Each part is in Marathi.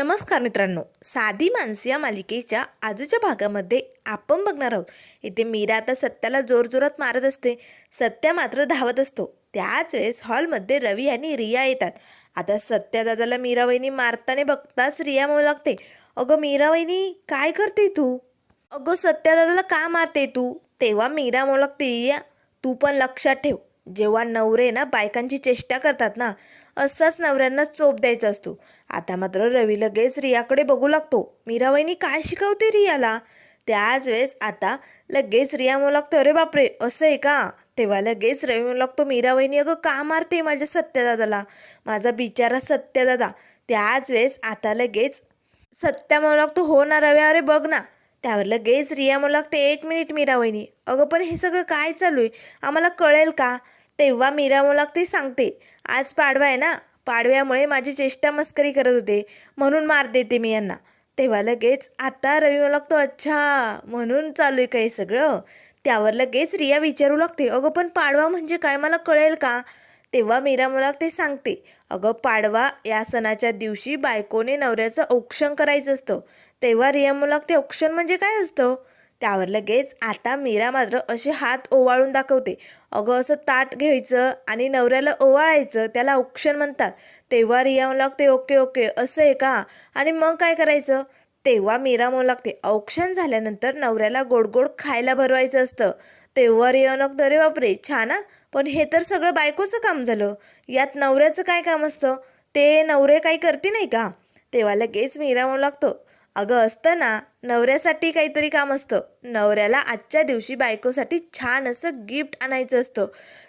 नमस्कार मित्रांनो. साधी माणसं या मालिकेच्या आजच्या भागामध्ये आपण बघणार आहोत. इथे मीरा आता सत्याला जोरजोरात मारत असते. सत्या मात्र धावत असतो. त्याच वेळेस हॉलमध्ये रवी आणि रिया येतात. आता सत्या दादाला मीरा वहिनी मारताना बघताच रिया म्हणू लागते अगं मीरा वहिनी काय करते तू? अगं सत्या दादाला का मारते तू? तेव्हा मीरा म्हणू लागते रिया तू पण लक्षात ठेव. जेव्हा नवरे ना बायकांची चेष्टा करतात ना असाच नवऱ्यांना चोप द्यायचा असतो. आता मात्र रवी लगेच रियाकडे बघू लागतो. मीराबाईनी काय शिकवते रियाला? त्याच वेळेस आता लगेच रिया म्हणू लागतो अरे बापरे असं आहे का? तेव्हा लगेच रवी म्हणू लागतो मीराबाईनी अगं का मारते माझ्या सत्यदादाला? माझा बिचारा सत्यदादा. त्याच वेळेस आता लगेच सत्या म्हणू लागतो हो ना रव्या अरे बघ ना. त्यावर लगेच रिया म्हणू लागते एक मिनिट मीरा वहिनी अगं पण हे सगळं काय चालू आहे? आम्हाला कळेल का? तेव्हा मीरा म्हणू लागते सांगते आज पाडवा आहे ना? पाडव्यामुळे माझी चेष्टा मस्करी करत होते. म्हणून मार देते मी यांना. तेव्हा लगेच आता रवी म्हणू लागतो अच्छा म्हणून चालू आहे काही सगळं? त्यावर लगेच रिया विचारू लागते. अगं पण पाडवा म्हणजे काय? मला कळेल का? तेव्हा मीरा मला ते सांगते. अगं पाडवा या सणाच्या दिवशी बायकोने नवऱ्याचं औक्षण करायचं असतं. तेव्हा रिया मला ते औक्षण म्हणजे काय असतं? त्यावर लगेच आता मीरा मात्र असे हात ओवाळून दाखवते. अगं असं ताट घ्यायचं आणि नवऱ्याला ओवाळायचं त्याला औक्षण म्हणतात. तेव्हा रिया म्हणू लागते ओके ओके असं आहे का? आणि मग काय करायचं? तेव्हा मीरा म्हणू लागते औक्षण झाल्यानंतर नवऱ्याला गोड गोड खायला भरवायचं असतं. तेव्हा रिया लागतं अरे बापरे छान पण हे तर सगळं बायकोचं काम झालं. यात नवऱ्याचं काय काम असतं? ते नवरे काही करते नाही का? तेव्हा लगेच मीरा म्हणू लागतो अगं असतं ना नवऱ्यासाठी काहीतरी काम असतं. नवऱ्याला आजच्या दिवशी बायकोसाठी छान असं गिफ्ट आणायचं असतं.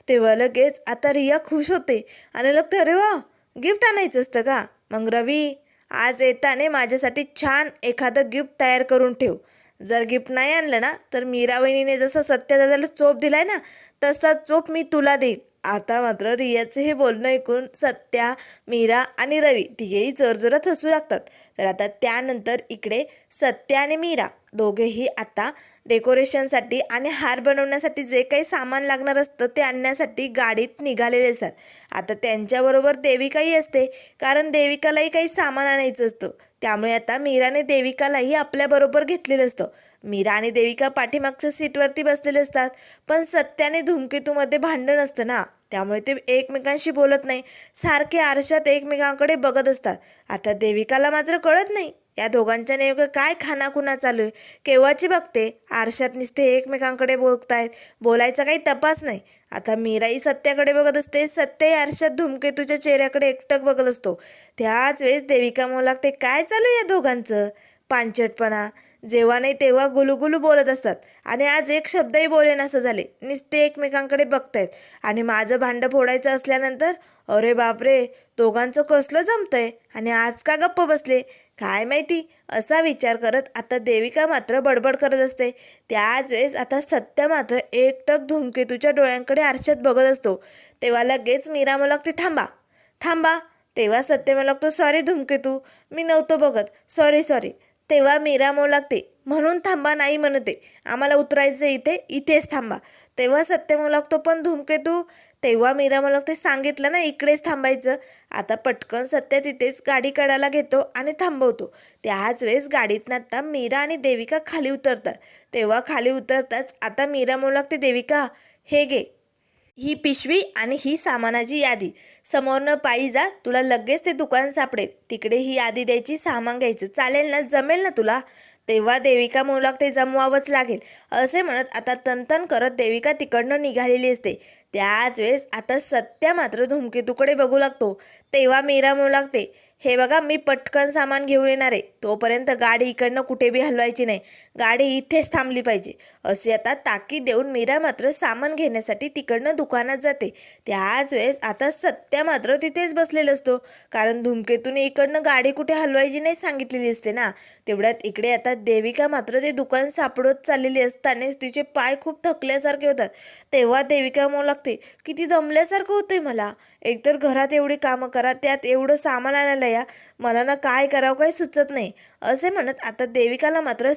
तेव्हा लगेच आता रिया खुश होते आणि लागतं अरे वा गिफ्ट आणायचं असतं का? मग रवी आज येताने माझ्यासाठी छान एखादं गिफ्ट तयार करून ठेव. जर गिफ्ट नाही आणलं ना तर मीरा वहिनीने जसं सत्यदादाला चोप दिलाय ना तसा चोप मी तुला देईन. आता मात्र रियाचं हे बोलणं ऐकून सत्या मीरा आणि रवी तिघेही जोरजोरात हसू लागतात. तर आता त्यानंतर इकडे सत्या आणि मीरा दोघेही आता डेकोरेशनसाठी आणि हार बनवण्यासाठी जे काही सामान लागणार असतं ते आणण्यासाठी गाडीत निघालेले असतात. आता त्यांच्याबरोबर देविकाही असते कारण देविकालाही काही सामान आणायचं असतं. त्यामुळे आता मीराने देविकालाही आपल्याबरोबर घेतलेलं असतं. मीरा आणि देविका पाठीमागच्या सीटवरती बसलेले असतात पण सत्याने धूमकेतूमध्ये भांडण असतं ना. त्यामुळे ते एकमेकांशी बोलत नाही. सारखे आरशात एकमेकांकडे बघत असतात. आता देविकाला मात्र कळत नाही. या दोघांच्या नेमकं काय खानाखुना चालू आहे? केव्हाची बघते? आरशात निसते एकमेकांकडे बघतायत. बोलायचा काही तपास नाही. आता मीराही सत्याकडे बघत असते. सत्याही आरशात धूमकेतूच्या चेहऱ्याकडे एकटक बघत असतो. त्याच वेळेस देविका म्हणू लागते काय चालू आहे या दोघांचं? पांचटपणा. जेव्हा नाही तेव्हा गुलुगुलू बोलत असतात. आणि आज एक शब्दही बोलेन असं झाले. नुसते एकमेकांकडे बघतायत. आणि माझं भांडं फोडायचं असल्यानंतर अरे बापरे दोघांचं कसलं जमतंय? आणि आज का गप्प बसले? काय माहिती? असा विचार करत आता देविका मात्र बडबड करत असते. त्याच वेळेस आता सत्य मात्र एकटक धूमकेतूच्या डोळ्यांकडे आरशात बघत असतो. तेव्हा लगेच मीरा मला थांबा थांबा. तेव्हा सत्य मला लागतो सॉरी धूमकेतू मी नव्हतो बघत. Sorry sorry. तेव्हा मीरा म्हणू लागते. म्हणून थांबा नाही म्हणते. आम्हाला उतरायचं इथे इथेच थांबा. तेव्हा सत्य म्हणू लागतो पण धूमकेतू तेव्हा मीरा मला लागते. सांगितलं ना इकडेच थांबायचं. आता पटकन सत्य तिथेच गाडी काढायला घेतो आणि थांबवतो. त्याच वेळेस गाडीतनं आता मीरा आणि देविका खाली उतरतात. तेव्हा खाली उतरताच आता मीरा म्हणू लागते देविका हे घे. ही पिशवी आणि ही सामानाची यादी. समोरनं पायी जा तुला लगेच ते दुकान सापडेल. तिकडे ही यादी द्यायची सामान घ्यायचं. चालेल ना? जमेल ना तुला? तेव्हा देविका मुलाक लागते जमवावंच लागेल. असे म्हणत आता तनतन करत देविका तिकडनं निघालेली असते. त्याच वेळेस आता सत्या मात्र धुमकेतूकडे बघू लागतो. तेव्हा मीरा म्हणू लागते हे बघा मी पटकन सामान घेऊन येणार आहे. तोपर्यंत गाडी इकडनं कुठे बी हलवायची नाही. गाडी इथेच थांबली पाहिजे. अशी आता ताकीद देऊन मीरा मात्र सामान घेण्यासाठी तिकडनं दुकानात जाते. त्याच वेळेस आता सत्या मात्र तिथेच बसलेला असतो. कारण धुमकेतून इकडनं गाडी कुठे हलवायची नाही सांगितलेली असते ना. तेवढ्यात इकडे आता देविका मात्र ते दुकान सापडत चाललेली असतानाच तिचे पाय खूप थकल्यासारखे होतात. तेव्हा देविका म्हणू लागते किती दमल्यासारखं होतंय मला. एकतर घरात एवढी कामं करा त्यात एवढं सामान आणायला या. मला ना काय करावं काही सुचत नाही. असे म्हणत आता देविकाला मात्र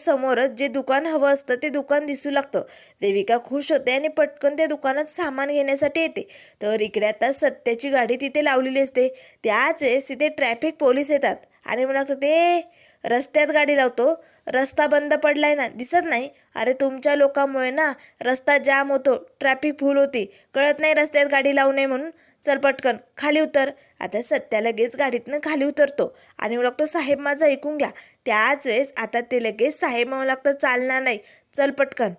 समोरच जे दुकान हवं असतं ते दुकान दिसू लागतं. देविका खुश होते आणि पटकन त्या दुकानात सामान घेण्यासाठी येते. तर इकडे आता सत्याची गाडी तिथे लावलेली असते. त्याच वेळेस तिथे ट्रॅफिक पोलीस येतात. आणि मला वाटतं ते रस्त्यात गाडी लावतो. रस्ता बंद पडलाय ना दिसत नाही. अरे तुमच्या लोकांमुळे ना रस्ता जाम होतो. ट्रॅफिक फुल होती. कळत नाही रस्त्यात गाडी लावू नये म्हणून. चल पटकन खाली उतर. आता सत्या लगेच गाडीतनं खाली उतरतो. आणि मग लागतो साहेब माझं ऐकून घ्या. त्याच वेळेस आता ते लगेच साहेब मला लागतं चालणार नाही. चल पटकन.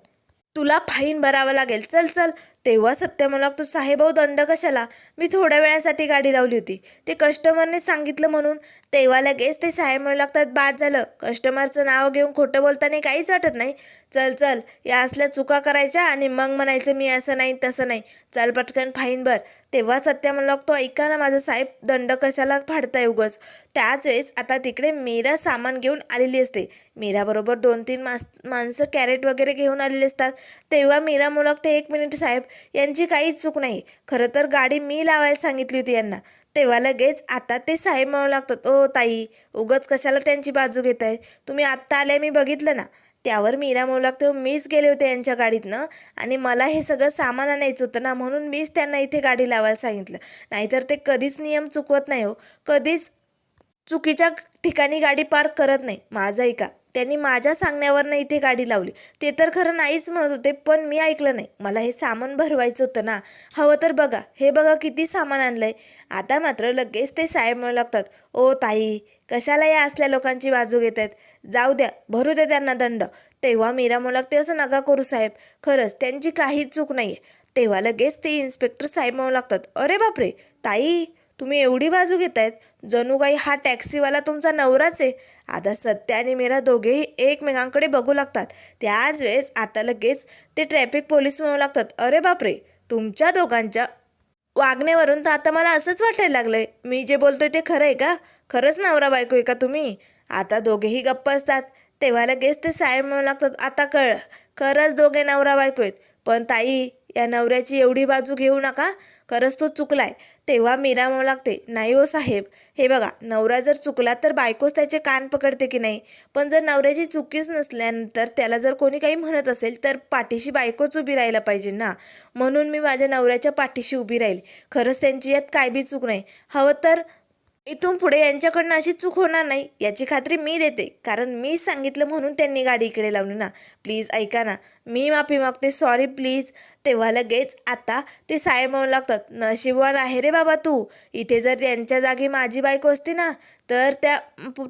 तुला फाईन भरावं लागेल. चल चल. तेव्हा सत्य मला लागतो साहेबाऊ दंड कशाला? मी थोड्या वेळासाठी गाडी लावली होती. ते कस्टमरने सांगितलं म्हणून. तेव्हा लगेच ते साहेब म्हणू लागतात बाद झालं. कस्टमरचं नाव घेऊन खोटं बोलताना काहीच वाटत नाही. चल चल या असल्या चुका करायच्या आणि मग म्हणायचं मी असं नाही तसं नाही. चल पटकन फाईन भर. तेव्हा सत्या म्हणू लागतो ऐका ना माझा साहेब दंड कशाला फाडताय उगस त्याच वेळेस आता तिकडे मीरा सामान घेऊन आलेली असते. मीराबरोबर दोन तीन मास माणसं कॅरेट वगैरे घेऊन आलेली असतात. तेव्हा मीरा मुलगते लागते एक मिनिट साहेब यांची काहीच चूक नाही. खरं तर गाडी मी लावायला सांगितली होती यांना. तेव्हा लगेच आता ते साहेब म्हणू लागतात ओ ताई उगच कशाला त्यांची बाजू घेत आहे तुम्ही आत्ता आल्या मी बघितलं ना. त्यावर मीरा म्हणू लागतो मीच गेले होते यांच्या गाडीतनं. आणि मला हे सगळं सामान आणायचं होतं ना म्हणून मीच त्यांना इथे गाडी लावायला सांगितलं. नाहीतर ते कधीच नियम चुकवत नाही हो. कधीच चुकीच्या ठिकाणी गाडी पार्क करत नाही. माझं ऐका त्यांनी माझ्या सांगण्यावरनं इथे गाडी लावली. ते तर खरं नाहीच म्हणत होते पण मी ऐकलं नाही. मला हे सामान भरवायचं होतं ना. हवं तर बघा हे बघा किती सामान आणलं आहे आता मात्र लगेच ते साहेब म्हणू लागतात ओ ताई कशाला या असल्या लोकांची बाजू घेत आहेत जाऊ द्या भरू दे त्यांना दंड. तेव्हा मीरा मोलागते असं नका करू साहेब. खरंच त्यांची काहीच चूक नाही आहे तेव्हा लगेच ते इन्स्पेक्टर साहेब म्हणू लागतात अरे बापरे ताई तुम्ही एवढी बाजू घेतायत. जणू काही हा टॅक्सीवाला तुमचा नवराच आहे. आता सत्य आणि मीरा दोघेही एकमेकांकडे बघू लागतात. त्याच वेळेस आता लगेच ते ट्रॅफिक पोलीस म्हणू लागतात अरे बापरे तुमच्या दोघांच्या वागण्यावरून तर आता मला असंच वाटायला लागलं आहे मी जे बोलतोय ते खरं आहे का? खरंच नवरा बायको आहे का तुम्ही? आता दोघेही गप्प असतात. तेव्हा लगेच ते साहेब म्हणू लागतात आता कळ खरंच दोघे नवरा बायको आहेत. पण ताई या नवऱ्याची एवढी बाजू घेऊ नका. खरंच तो चुकलाय. तेव्हा मीरा म्हणू लागते नाही हो साहेब. हे बघा नवरा जर चुकला तर बायकोच त्याचे कान पकडते की नाही? पण जर नवऱ्याची चुकीच नसल्यानंतर त्याला जर कोणी काही म्हणत असेल तर पाठीशी बायकोच उभी राहायला पाहिजे ना? म्हणून मी माझ्या नवऱ्याच्या पाठीशी उभी राहील. खरंच त्यांची यात काय बी चूक नाही. हवं तर इथून पुढे यांच्याकडनं अशी चूक होणार नाही याची खात्री मी देते. कारण मी सांगितलं म्हणून त्यांनी गाडी इकडे लावली ना. प्लीज ऐका ना मी माफी मागते सॉरी प्लीज. तेव्हा लगेच आता ते साहेब म्हणू लागतात नशिबवान आहे रे बाबा तू. इथे जर त्यांच्या जागी माझी बायको असती ना तर त्या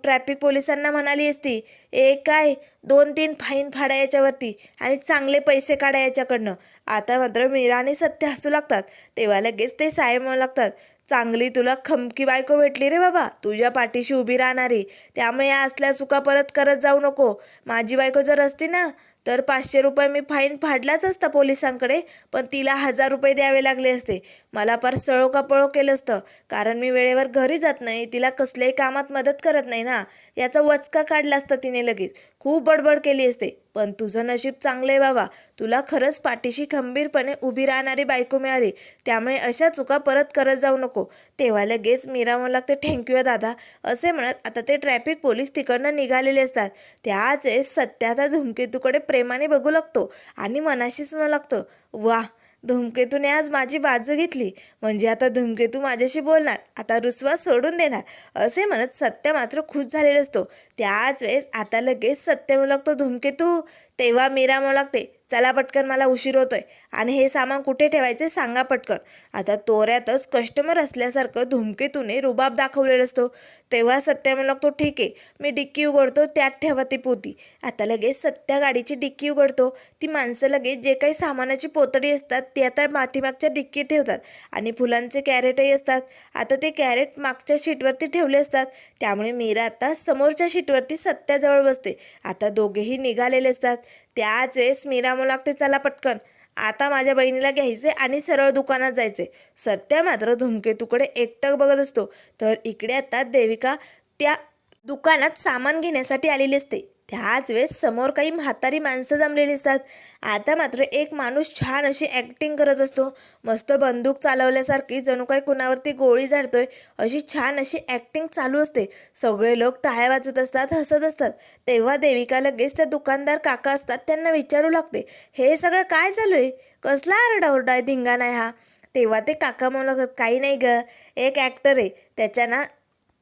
ट्रॅफिक पोलिसांना म्हणाली असती एक काय दोन तीन फाईन फाडा याच्यावरती आणि चांगले पैसे काढा याच्याकडनं. आता मात्र मीरा आणि सत्य हसू लागतात. तेव्हा लगेच ते साहेब म्हणू लागतात चांगली तुला खमकी बायको भेटली रे बाबा तुझ्या पाठीशी उभी राहणारी. त्यामुळे या असल्या चुका परत करत जाऊ नको. माझी बायको जर असती ना तर पाचशे रुपये मी फाईन फाडलाच असता पोलिसांकडे पण तिला हजार रुपये द्यावे लागले असते. मला फार सळो का पळो केलं असतं कारण मी वेळेवर घरी जात नाही तिला कसल्याही कामात मदत करत नाही ना याचा वचका काढला असता तिने लगेच. खूप बडबड केली असते. पण तुझं नशीब चांगलं आहे बाबा. तुला खरंच पाठीशी खंबीरपणे उभी राहणारी बायको मिळाली. त्यामुळे अशा चुका परत करत जाऊ नको. तेव्हा लगेच मीरा म्हणू लागते थँक्यू दादा. असे म्हणत आता ते ट्रॅफिक पोलीस तिकडनं निघालेले असतात. त्याच वेळेस सत्या आता धूमकेतूकडे प्रेमाने बघू लागतो आणि मनाशीच म्हणू लागतं वा धूमकेतूने आज माझी बाजू घेतली. म्हणजे आता धूमकेतू माझ्याशी बोलणार आता रुसवा सोडून देणार. असे म्हणत सत्य मात्र खुश झालेला असतो. त्याच वेळेस आता लगेच सत्य म्हणू लागतो धूमकेतू तेव्हा मीरा म्हणू लागते चला पटकन मला उशीर होतोय. आणि हे सामान कुठे ठेवायचे सांगा पटकन. आता तोऱ्यातच कस्टमर असल्यासारखं धुमकेतूने रुबाब दाखवलेला असतो. तेव्हा सत्या मला लागतो ठीक आहे मी डिक्की उघडतो त्यात ठेवा ती पोती. आता लगेच सत्या गाडीची डिक्की उघडतो. ती माणसं लगेच जे काही सामानाची पोतडी असतात ते आता मातीमागच्या डिक्कीत ठेवतात आणि फुलांचे कॅरेटही असतात. आता ते कॅरेट मागच्या शीटवरती ठेवले असतात. त्यामुळे मीरा आता समोरच्या शीटवरती सत्याजवळ बसते. आता दोघेही निघालेले असतात. त्याच वेळेस मीरा मला लागते चला पटकन. आता माझ्या बहिणीला घ्यायचे आणि सरळ दुकानात जायचे. सत्या मात्र धूमकेतूकडे एकटक बघत असतो. तर इकडे आता देविका त्या दुकानात सामान घेण्यासाठी आलेली असते. त्याच वेळेस समोर काही म्हातारी माणसं जमलेली असतात आता मात्र एक माणूस छान अशी ॲक्टिंग करत असतो. मस्त बंदूक चालवल्यासारखी जणू काही कुणावरती गोळी झाडतोय अशी छान अशी ॲक्टिंग चालू असते. सगळे लोक टाळ्या वाजत असतात हसत असतात. तेव्हा देविका लगेच त्या दुकानदार काका असतात त्यांना विचारू लागते हे सगळं काय चालू आहे कसला आरडाओरडा आहे धिंगाणा आहे हा? तेव्हा ते काका म्हणत काही नाही ग एक ॲक्टर आहे. त्याच्या ना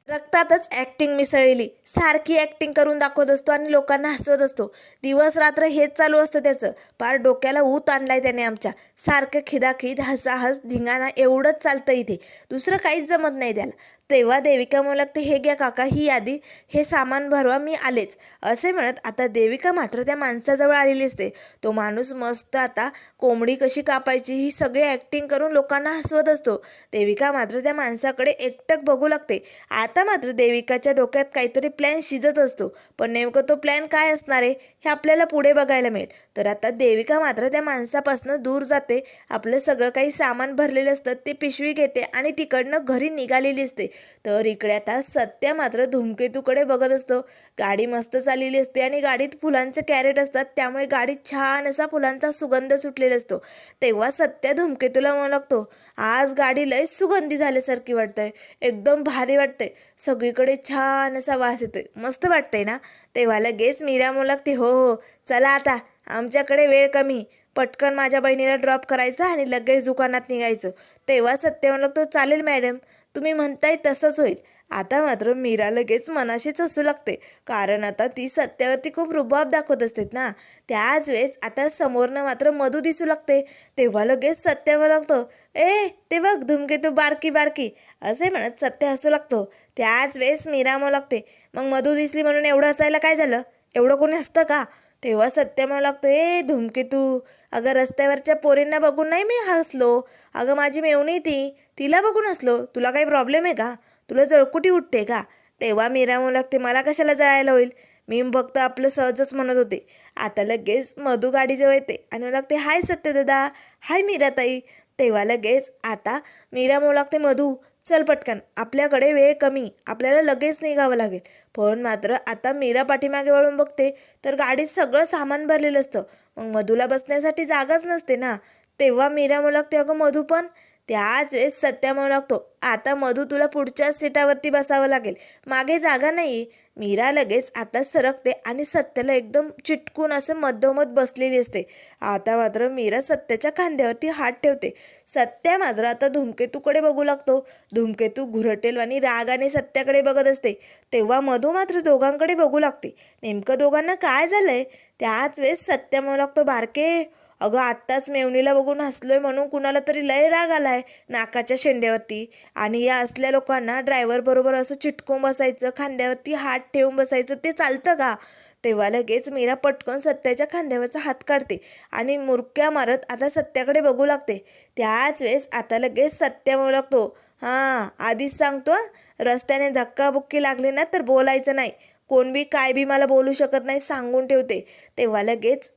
रक्तातच ॲक्टिंग मिसळली. सारखी ॲक्टिंग करून दाखवत असतो आणि लोकांना हसवत असतो. दिवस रात्र हेच चालू असतं त्याचं. पार डोक्याला ऊत आणलाय त्याने आमच्या. सारखं खिदाखिद हसाहस धिंगाणा एवढंच चालतं इथे. दुसरं काहीच जमत नाही त्याला. तेव्हा देविका म्हणू लागते हे घ्या काका ही यादी हे सामान भरवा मी आलेच. असे म्हणत आता देविका मात्र त्या माणसाजवळ आलेली असते. तो माणूस मस्त आता कोंबडी कशी कापायची ही सगळी ॲक्टिंग करून लोकांना हसवत असतो. देविका मात्र त्या माणसाकडे एकटक बघू लागते. आता मात्र देविकाच्या डोक्यात काहीतरी प्लॅन शिजत असतो. पण नेमकं तो प्लॅन काय असणार आहे हे आपल्याला पुढे बघायला मिळेल. तर आता देविका मात्र त्या माणसापासून दूर जाते. आपलं सगळं काही सामान भरलेलं असतं ते पिशवी घेते आणि तिकडनं घरी निघालेली असते. तर इकडे आता सत्या मात्र धूमकेतूकडे बघत असतो. गाडी मस्त चाललेली असते आणि गाडीत फुलांचे कॅरेट असतात. त्यामुळे गाडीत छान असा फुलांचा सुगंध सुटलेला असतो. तेव्हा सत्या धूमकेतूला म्हणू लागतो आज गाडी लय सुगंधी झाल्यासारखी वाटतंय. एकदम भारी वाटतंय. सगळीकडे छान असा वास येतोय. मस्त वाटतंय ना? तेव्हा लगेच मीरा म्हणू लागते हो हो. चला आता. आमच्याकडे वेळ कमी. पटकन माझ्या बहिणीला ड्रॉप करायचं आणि लगेच दुकानात निघायचं. तेव्हा सत्य म्हणू लागतो चालेल मॅडम. तुम्ही म्हणताय तसंच होईल. आता मात्र मीरा लगेच मनाशीच हसू लागते. कारण आता ती सत्यावरती खूप रुबाब दाखवत असते ना. त्याच वेळेस आता समोरनं मात्र मधू दिसू लागते. तेव्हा लगेच सत्य लागतो ए ते बघ धुमकेतू बारकी बारकी. असे म्हणत सत्य हसू लागतो. त्याच वेळेस मीरा म्हणू लागते मग मधू दिसली म्हणून एवढं हसायला काय झालं? एवढं कोणी हसतं का? तेव्हा सत्य म्हणू लागतो ए धुमकेतू अगं रस्त्यावरच्या पोरींना बघून नाही मी हसलो. अगं माझी मेवणी ती. तिला बघून असलो तुला काही प्रॉब्लेम आहे का? तुला जळकुटी उठते का? तेव्हा मीरा म्हणू लागते मला कशाला जळायला होईल? मी फक्त आपलं सहजच म्हणत होते. आता लगेच मधू गाडीजवळ येते आणि म्हणू लागते हाय सत्यदादा हाय मीराताई. तेव्हा लगेच आता मीरा म्हणू लागते मधू चल पटकन. आपल्याकडे वेळ कमी. आपल्याला लगेच निघावं लागेल. पण मात्र आता मीरा पाठीमागे वळून बघते तर गाडीत सगळं सामान भरलेलं असतं. मग मधूला बसण्यासाठी जागाच नसते ना. तेव्हा मीरा म्हणू लागते अगं मधू पण त्याच वेळेस सत्या म्हणू लागतो आता मधू तुला पुढच्या सीटावरती बसावं लागेल. मागे जागा नाही मीरा लगेच आता सरकते आणि सत्याला एकदम चिटकून असं मधोमध बसलेली असते. आता मात्र मीरा सत्याच्या खांद्यावरती हात ठेवते. सत्या मात्र आता धूमकेतूकडे बघू लागतो. धूमकेतू घुरटेल आणि रागाने सत्याकडे बघत असते. तेव्हा मधू मात्र दोघांकडे बघू लागते. नेमकं दोघांना काय झालंय? त्याच वेळेस सत्या म्हणू लागतो बारके! अगं आत्ताच मेवणीला बघून हसलोय म्हणून कुणाला तरी लय राग आलाय नाकाच्या शेंड्यावरती. आणि या असल्या लोकांना ड्रायव्हर बरोबर असं चिटकून बसायचं खांद्यावरती हात ठेवून बसायचं ते चालतं का? तेव्हा लगेच मीरा पटकन सत्याच्या खांद्यावरचा हात काढते आणि मुरक्या मारत आता सत्याकडे बघू लागते. त्याच वेळेस आता लगेच सत्या म्हणू लागतो. हां आधीच सांगतो रस्त्याने धक्काबुक्की लागली ना तर बोलायचं नाही. कोण बी काय बी मला बोलू शकत नाही सांगून ठेवते. तेव्हा लगेच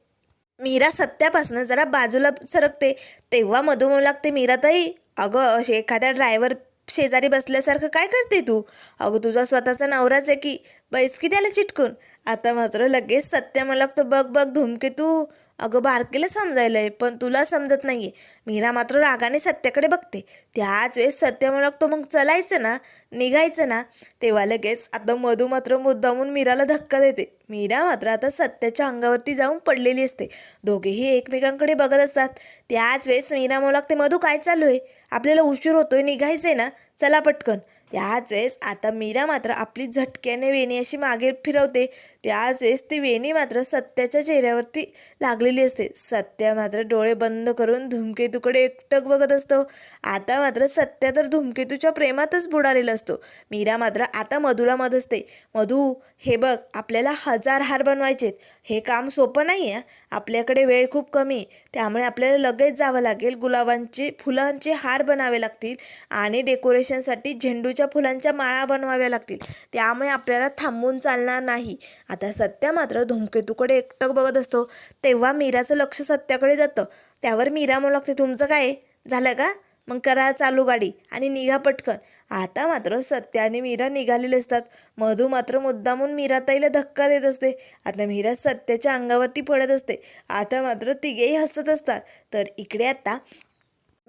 मीरा सत्यापासनं जरा बाजूला सरकते तेव्हा मधू म्हणू लागते मीराताई अगं असे एखाद्या ड्रायव्हर शेजारी बसल्यासारखं काय करते तू? अगं तुझा स्वतःचा नवराच आहे की बैस की त्याला चिटकून. आता मात्र लगेच सत्य मला लागतो बघ बघ धुमके तू. अगं बारकेला समजायलं आहे पण तुला समजत नाहीये. मीरा मात्र रागाने सत्याकडे बघते. त्याच वेळेस सत्य म्हणू मग चलायचं ना? निघायचं ना? तेव्हा लगेच आता मधू मात्र मुद्दामून मीराला धक्का देते. मीरा मात्र आता सत्याच्या अंगावरती जाऊन पडलेली असते. दोघेही एकमेकांकडे बघत असतात. त्याच वेळेस मीरा म्हणू लागते मधू काय चालू आहे? आपल्याला उशीर होतोय निघायचंय ना? चला पटकन. त्याच वेळेस आता मीरा मात्र आपली झटक्याने वेणी अशी मागे फिरवते. म्हणजे त्याच वेळेस ती वेणी मात्र सत्याच्या चेहऱ्यावरती लागलेली असते. सत्या मात्र डोळे बंद करून धूमकेतूकडे एकटक बघत असतो. आता मात्र सत्या तर धूमकेतूच्या प्रेमातच बुडालेला असतो. मीरा मात्र आता मधूला मत असते. मधू हे बघ आपल्याला हजार हार बनवायचेत. हे काम सोपं नाही आहे आपल्याकडे वेळ खूप कमी आहे. त्यामुळे आपल्याला लगेच जावं लागेल. गुलाबांचे फुलांचे हार बनावे लागतील आणि डेकोरेशनसाठी झेंडूच्या फुलांच्या माळा बनवाव्या लागतील. त्यामुळे आपल्याला थांबून चालणार नाही. आता सत्या मात्र धूमकेतूकडे एकटक बघत असतो. तेव्हा मीराचं लक्ष सत्याकडे जातं. त्यावर मीरा म्हणू लागते तुमचं काय झालं का? मग करा चालू गाडी आणि निघा पटकन. आता मात्र सत्या आणि मीरा निघालेले असतात. मधू मात्र मुद्दामून मीराताईला धक्का देत असते. आता मीरा सत्याच्या अंगावरती पडत असते. आता मात्र तिघेही हसत असतात. तर इकडे आता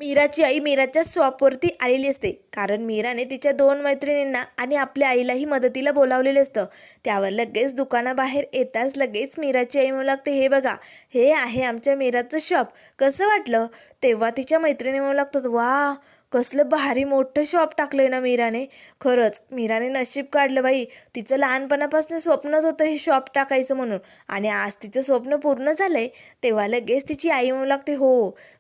मीराची आई मीराच्या शॉपवरती आलेली असते. कारण मीराने तिच्या दोन मैत्रिणींना आणि आपल्या आईलाही मदतीला बोलावलेलं असतं. त्यावर लगेच दुकानाबाहेर येताच लगेच मीराची आई म्हणू लागते हे बघा हे आहे आमच्या मीराचं शॉप. कसं वाटलं? तेव्हा तिच्या मैत्रिणी म्हणू लागतात वा कसलं भारी मोठं शॉप टाकलंय ना मीराने. खरंच मीराने नशीब काढलं बाई. तिचं लहानपणापासून स्वप्नच होतं हे शॉप टाकायचं म्हणून. आणि आज तिचं स्वप्न पूर्ण झालं आहे तेव्हा लगेच तिची आई म्हणू लागते हो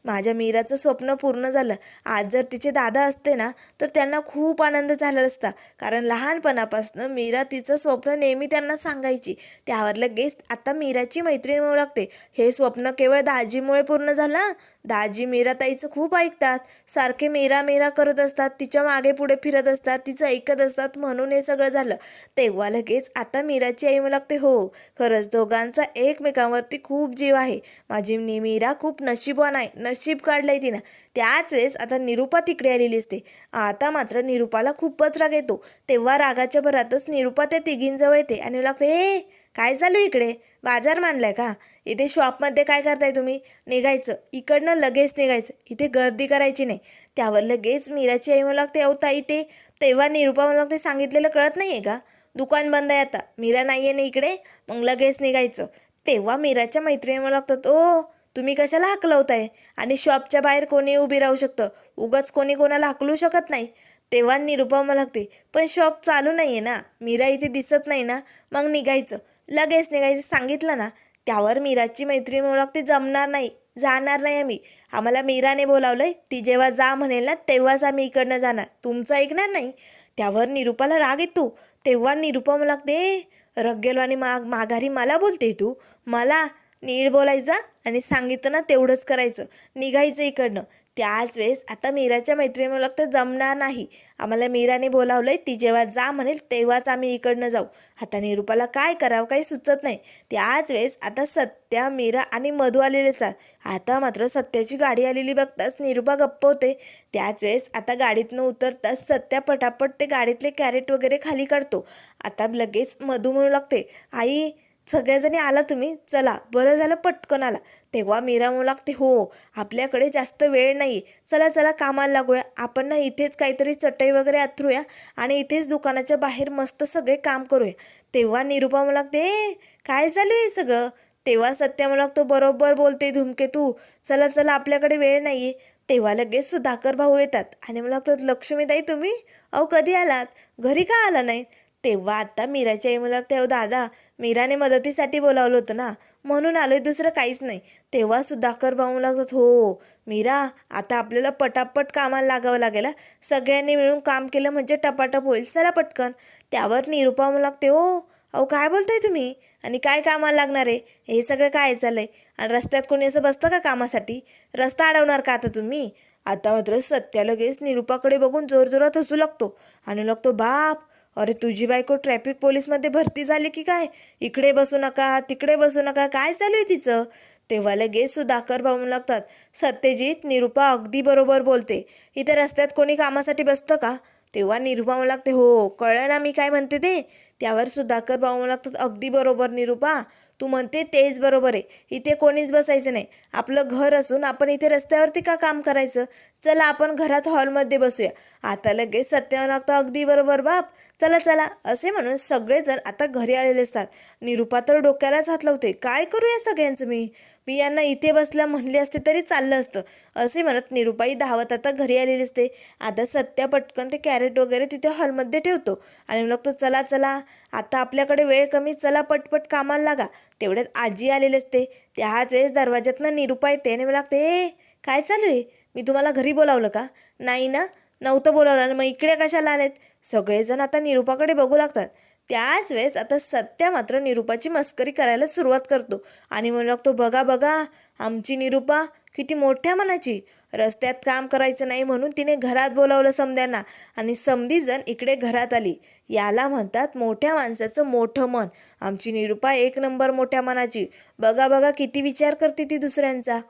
माझ्या मीराचं स्वप्न पूर्ण झालं. आज जर तिचे दादा असते ना तर त्यांना खूप आनंद झाला असता. कारण लहानपणापासून मीरा तिचं स्वप्न नेहमी त्यांना सांगायची. त्यावर लगेच आता मीराची मैत्रीण म्हणू लागते. हे स्वप्न केवळ दाजीमुळे पूर्ण झालं दाजी मीराताईचं खूप ऐकतात. सारखे मीरा मीरा करत असतात तिच्यामागे पुढे फिरत असतात तिचं ऐकत असतात म्हणून हे सगळं झालं. तेव्हा लगेच आता मीराची आई मला लागते हो खरंच दोघांचा एकमेकांवरती खूप जीव आहे. माझी मीरा खूप नशीबवान आहे नशीब काढलंय तिनं. त्याच वेळेस आता निरुपा तिकडे आलेली असते. आता मात्र निरुपाला खूपच राग येतो. तेव्हा रागाच्या भरातच निरुपा त्या तिघींजवळ येते आणि लागते हे काय चालू इकडे? बाजार मांडलाय का? इथे शॉपमध्ये काय करताय तुम्ही? निघायचं. इकडनं लगेच निघायचं. इथे गर्दी करायची नाही. त्यावर लगेच मीराची आई म्हणू लागते अहो ताई ते तेव्हा निरुपा म्हणू लागते सांगितलेलं कळत नाही आहे का? दुकान बंद आहे आता. मीरा नाही आहे ना इकडे. मग लगेच निघायचं. तेव्हा मीराच्या मैत्रिणी म्हणू लागतात ओ तुम्ही कशाला हकलवताय? आणि शॉपच्या बाहेर कोणी उभी राहू शकतं. उगाच कोणी कोणाला हकलू शकत नाही. तेव्हा निरुपा मला लागते पण शॉप चालू नाही आहे ना. मीरा इथे दिसत नाही ना. मग निघायचं. लगेच निघायचं. सांगितलं ना त्यावर मीराची मैत्रीण म्हणू जमणार नाही जाणार नाही आम्ही. आम्हाला मीराने बोलावलंय ती जेव्हा जा म्हणेल ना तेव्हाच आम्ही इकडनं जाणार. तुमचं ऐकणार नाही? त्यावर निरुपाला राग येतो. तेव्हा निरुपा मला लागते रग्गेलवानी माग माघारी मला बोलते तू? मला नीळ बोलायचा आणि सांगितलं ना तेवढंच करायचं. निघायचं इकडनं. त्याच वेळेस आता मीराच्या मैत्रिणीमुळे तर जमणार नाही. आम्हाला मीराने बोलावलंय ती जेव्हा जा म्हणेल तेव्हाच आम्ही इकडनं जाऊ. आता निरुपाला काय करावं काही सुचत नाही. त्याच वेळेस आता सत्या मीरा आणि मधू आलेले असतात. आता मात्र सत्याची गाडी आलेली बघताच निरुपा गप्प होते. त्याच वेळेस आता गाडीतनं उतरताच सत्या पटापट ते गाडीतले कॅरेट वगैरे खाली काढतो. आता लगेच मधू म्हणू लागते आई सगळ्याजणी आला तुम्ही चला. बरं झालं पटकन आला. तेव्हा मीरा म्हणू लागते हो आपल्याकडे जास्त वेळ नाही. चला चला कामाला लागूया. आपण ना इथेच काहीतरी चटई वगैरे अथरूया आणि इथेच दुकानाच्या बाहेर मस्त सगळे काम करूया. तेव्हा निरुपा म्हणू लागते "ए, काय चालू आहे सगळं? तेव्हा सत्या मला लागतो बरोबर बोलते धुमकेतू चला चला आपल्याकडे वेळ नाही आहे. तेव्हा लगेच सुधाकर भाऊ येतात आणि मला लागतात लक्ष्मीताई तुम्ही? अहो कधी आलात? घरी का आला नाही? तेव्हा आता मीराच्या आई मला तेव्हा दादा. मीराने मदतीसाठी बोलावलं होतं ना. म्हणून आलोय दुसरं काहीच नाही. तेव्हा सुधाकर भाऊ लागतात हो, हो मीरा आता आपल्याला पटापट कामाला लागावं लागेल सगळ्यांनी मिळून काम केलं म्हणजे टपाटप होईल. चला पटकन. त्यावर निरुपा मला लागते हो, हो अहो काय बोलताय तुम्ही? आणि काय कामाला लागणार आहे? हे सगळं काय चाललंय? आणि रस्त्यात कोणी असं बसतं का कामासाठी? रस्ता अडवणार का आता तुम्ही? आता मात्र सत्या लगेच निरुपाकडे बघून जोरजोरात हसू लागतो. आणि लागतो बाप अरे तुझी बायको ट्रॅफिक पोलीसमध्ये भरती झाली की काय? इकडे बसू नका तिकडे बसू नका काय चालू आहे तिचं? तेव्हा लगेच सुधाकर भाऊ लागतात सत्यजित निरुपा अगदी बरोबर बोलते. इथे रस्त्यात कोणी कामासाठी बसतं का? तेव्हा निरुपा लागते हो कळलं ना मी काय म्हणते ते. त्यावर सुधाकर भाऊ लागतात अगदी बरोबर निरुपा. तू म्हणते तेच बरोबर आहे. इथे कोणीच बसायचं नाही. आपलं घर असून आपण इथे रस्त्यावरती का काम करायचं? चला आपण घरात हॉलमध्ये बसूया. आता लगेच सत्यावर लागतं अगदी बरोबर बाप. चला चला. असे म्हणून सगळेजण आता घरी आलेले असतात. निरुपा तर डोक्यालाच हात लावते काय करू या सगळ्यांचं मी? मी यांना इथे बसला म्हणले असते तरी चाललं असतं. असे म्हणत निरुपाई धावत आता घरी आलेली असते. आता सत्या पटकन ते कॅरेट वगैरे तिथे हॉलमध्ये ठेवतो. आणि मग तो चला चला. आता आपल्याकडे वेळ कमी चला पटपट कामाला लागा. तेवढ्यात आजी आलेली असते. त्याच वेळेस दरवाज्यातनं निरुपाई त्याने मला लागते ए काय चालू आहे? मी तुम्हाला घरी बोलावलं का? नाही ना नव्हतं बोलावलं. आणि मग इकडे कशाला आलेत? सगळेजण आता निरुपाकडे बघू लागतात. त्याच वेळेस आता सत्या मात्र निरुपाची मस्करी करायला सुरुवात करतो. आणि म्हणू लागतो बघा बघा आमची निरुपा किती मोठ्या मनाची. रस्त्यात काम करायचं नाही म्हणून तिने घरात बोलावलं समद्यांना. आणि समधी जण इकडे घरात आली. याला म्हणतात मोठ्या माणसाचं मोठं मन. आमची निरुपा एक नंबर मोठ्या मनाची. बघा बघा किती विचार करते ती दुसऱ्यांचा.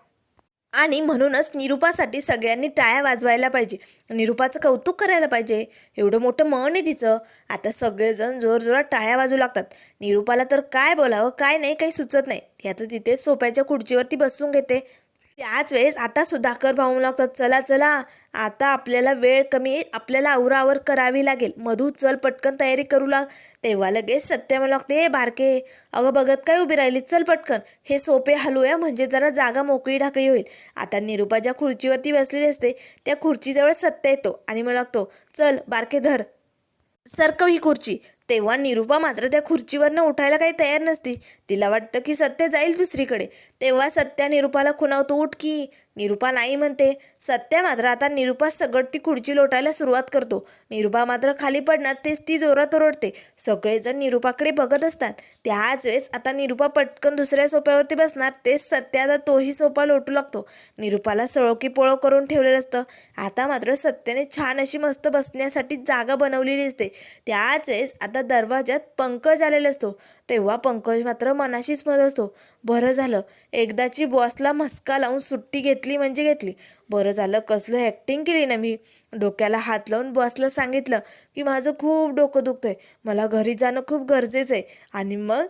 आणि म्हणूनच निरुपासाठी सगळ्यांनी टाळ्या वाजवायला पाहिजे. निरुपाचं कौतुक करायला पाहिजे. एवढं मोठं मन आहे तिचं. आता सगळेजण जोरजोरात टाळ्या वाजू लागतात. निरुपाला तर काय बोलावं काय नाही काही सुचत नाही. ती आता तिथे सोप्याच्या खुर्चीवरती बसून घेते. त्याच वेळेस आता सुधाकर भाऊ लागतात चला चला आता आपल्याला वेळ कमी आपल्याला आवरावर करावी लागेल. मधू चल पटकन तयारी करू लाग. तेव्हा लगेच सत्य मला लागते हे बारके अगं बघत काय उभी राहिली? चल पटकन. हे सोपे हलवूया म्हणजे जरा जागा मोकळी ढाकळी होईल. आता निरुपाच्या खुर्चीवरती बसलेली असते त्या खुर्चीजवळ सत्य येतो आणि मला लागतो चल बारके धर. सरकव ही खुर्ची. तेव्हा निरुपा मात्र त्या खुर्चीवरनं उठायला काही तयार नसती. तिला वाटतं की सत्य जाईल दुसरीकडे. तेव्हा सत्या निरुपाला खुणावतो उठ की. निरुपा नाही म्हणते. सत्या मात्र आता निरुपा सगळं ती खुर्ची लोटायला सुरुवात करतो. निरुपा मात्र खाली पडणार तेच ती जोरात ओरडते. सगळेजण निरुपाकडे बघत असतात. त्याच वेळेस आता निरुपा पटकन दुसऱ्या सोप्यावरती बसणार तेच सत्या आता तोही सोपा लोटू लागतो. निरुपाला सळोकी पोळो करून ठेवलेलं असतं. आता मात्र सत्याने छान अशी मस्त बसण्यासाठी जागा बनवलेली असते त्याच वेळेस आता दरवाज्यात पंकज आलेला असतो. तेव्हा पंकज मात्र मनाशीच म्हणत असतो. बरं झालं. एकदाची बॉसला मस्का लावून सुट्टी घेतली म्हणजे घेतली. बरं झालं कसलं ॲक्टिंग केली ना मी. डोक्याला हात लावून बॉसला सांगितलं की माझं खूप डोकं दुखतंय. मला घरी जाणं खूप गरजेचं आहे. आणि मग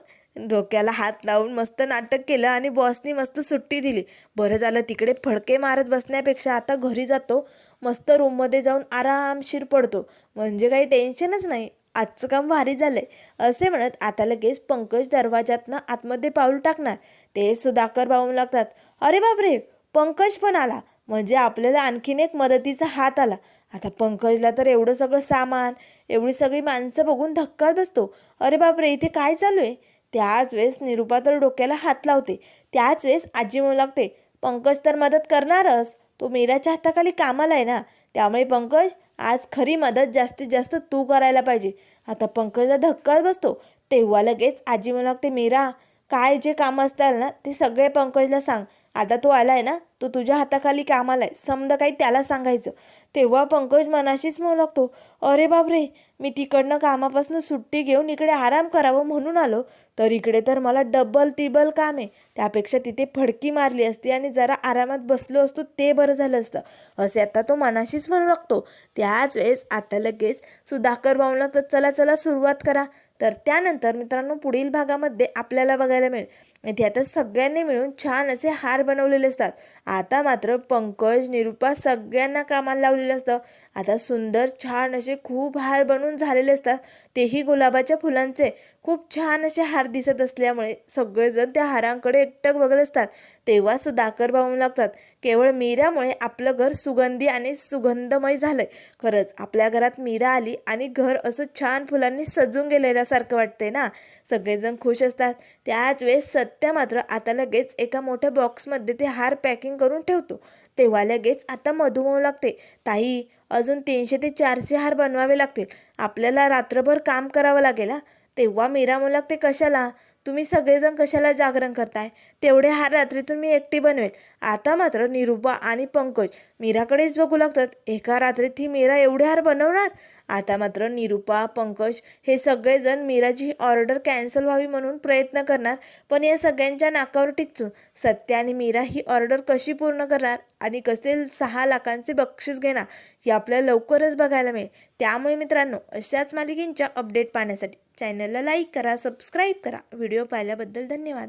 डोक्याला हात लावून मस्त नाटक केलं आणि बॉसनी मस्त सुट्टी दिली. बरं झालं तिकडे फडके मारत बसण्यापेक्षा आता घरी जातो. मस्त रूममध्ये जाऊन आरामशीर पडतो. म्हणजे काही टेन्शनच नाही. आजचं काम भारी झालंय. असे म्हणत आता लगेच पंकज दरवाजातनं आतमध्ये पाऊल टाकणार. ते सुधाकर भाऊ लागतात. अरे बापरे पंकज पण आला. म्हणजे आपल्याला आणखीन एक मदतीचा हात आला. आता पंकजला तर एवढं सगळं सामान एवढी सगळी माणसं बघून धक्का बसतो. अरे बापरे इथे काय चालू आहे? त्याच वेळेस निरुपा तर डोक्याला हात लावते. त्याच वेळेस आजी म्हणू लागते पंकज तर मदत करणारच. तो मीराच्या हाताखाली कामाला आहे ना. त्यामुळे पंकज आज खरी मदत जास्तीत जास्त तू करायला पाहिजे. आता पंकजला धक्काच बसतो. तेव्हा लगेच आजी म्हणू लागते मीरा काय जे कामं असतात ना ते सगळे पंकजला सांग. आता तो आलाय ना तो तुझ्या हाताखाली कामाला आहे समजा काही त्याला सांगायचं. तेव्हा पंकज मनाशीच म्हणू लागतो अरे बापरे मी तिकडनं कामापासून सुट्टी घेऊन इकडे आराम करावं म्हणून आलो. तर इकडे तर मला डबल तिबल काम आहे. त्यापेक्षा तिथे फडकी मारली असती आणि जरा आरामात बसलो असतो ते बरं झालं असतं. असे आता तो मनाशीच म्हणू लागतो. त्याच वेळेस आता लगेच सुधाकर भाऊला तर चला चला सुरुवात करा. तर त्यानंतर मित्रांनो पुढील भागामध्ये आपल्याला बघायला मिळेल. इथे आता सगळ्यांनी मिळून छान असे हार बनवलेले असतात. आता मात्र पंकज निरुपा सगळ्यांना कामाला लावलेलं असतं. आता सुंदर छान असे खूप हार बनवून झालेले असतात. तेही गुलाबाच्या फुलांचे. खूप छान असे हार दिसत असल्यामुळे सगळेजण त्या हारांकडे एकटक बघत असतात. तेव्हा सुधाकर भाऊ लागतात केवळ मीरामुळे आपलं घर सुगंधी आणि सुगंधमय झालंय. खरंच आपल्या घरात मीरा आली आणि घर असं छान फुलांनी सजून गेलेल्यासारखं वाटतंय ना? सगळेजण खुश असतात. त्याच वेळेस सत्य मात्र आता लगेच एका मोठ्या बॉक्समध्ये ते हार पॅकिंग करून ठेवतो. तेव्हा लगेच आता मधू लागते. ताई अजून तीनशे ते चारशे हार बनवावे लागतील. आपल्याला रात्रभर काम करावं लागेल हा? तेव्हा मीरा म्हणू कशाला? तुम्ही सगळेजण कशाला जागरण करताय? तेवढे हार रात्रीतून मी एकटी बनवेल. आता मात्र निरुपा आणि पंकज मीराकडेच बघू लागतात. एका रात्रीत ही मीरा एवढे हार बनवणार? आता मात्र निरुपा पंकज हे सगळेजण मीराची ऑर्डर कॅन्सल व्हावी म्हणून प्रयत्न करणार पण या सगळ्यांच्या नाकावर टिचून सत्य आणि मीरा ही ऑर्डर कशी पूर्ण करणार आणि कसे सहा लाखांचे बक्षीस घेणार हे आपल्याला लवकरच बघायला मिळेल. त्यामुळे मित्रांनो अशाच मालिकेंच्या अपडेट पाहण्यासाठी चॅनलला लाईक करा सबस्क्राईब करा. व्हिडिओ पाहिल्याबद्दल धन्यवाद.